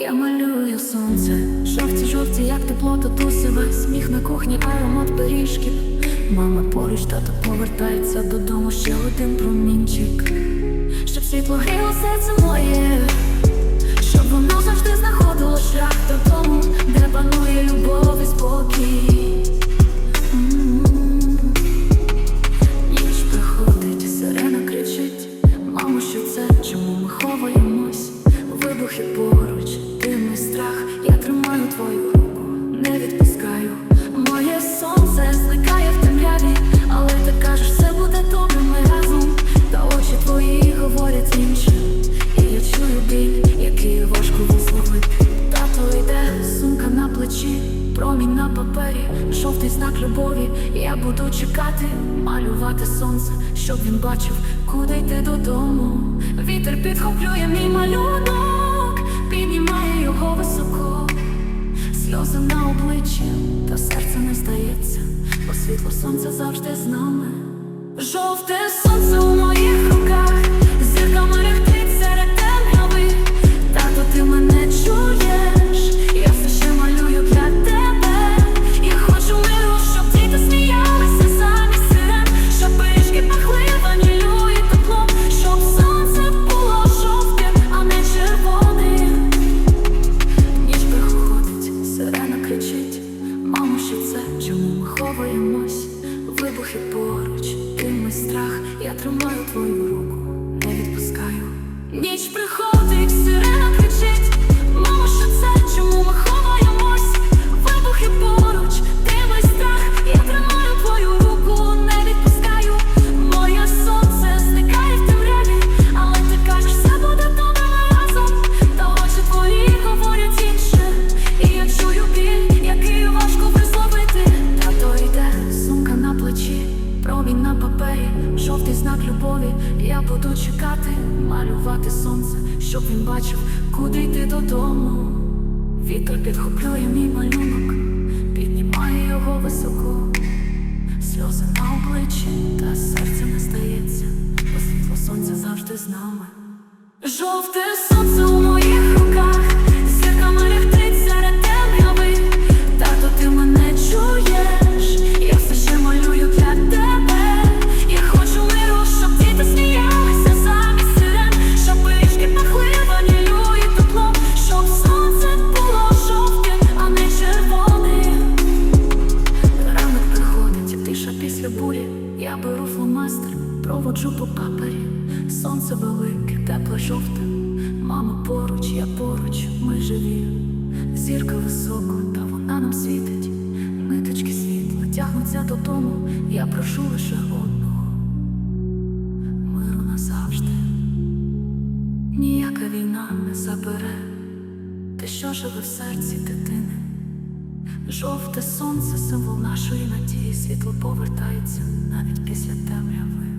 Я малюю сонце, жовті, жовті, як тепло татусеве Сміх на кухні, аромат пиріжків. Мама поруч, тато повертається додому. Ще один промінчик. Щоб світло гріло плечі, промінь на папері, жовтий знак любові. Я буду чекати, малювати сонце, щоб він бачив, куди йти додому. Вітер підхоплює мій малюнок, піднімає його високо, сльози на обличчі, та серце не здається, бо світло сонця завжди з нами. Жовте сонце у моїх ховаємось? Вибухи поруч, і страх, я тримаю твою руку, на жовтий знак любові. Я буду чекати, малювати сонце, щоб він бачив, куди йти додому. Вітер підхоплює мій малюнок, піднімає його високо. Сльози на обличчі, та серце не стається, бо світло сонця завжди з нами. Жовте сонце проводжу по папері. Сонце велике, тепле жовте. Мама поруч, я поруч, ми живі. Зірка високо, та вона нам світить. Ниточки світла тягнуться додому. Я прошу лише одного. Миру назавжди. Ніяка війна не забере. Те, що живе в серці дитини. Жовте сонце, символ нашої надії, світло повертається навіть після темряви.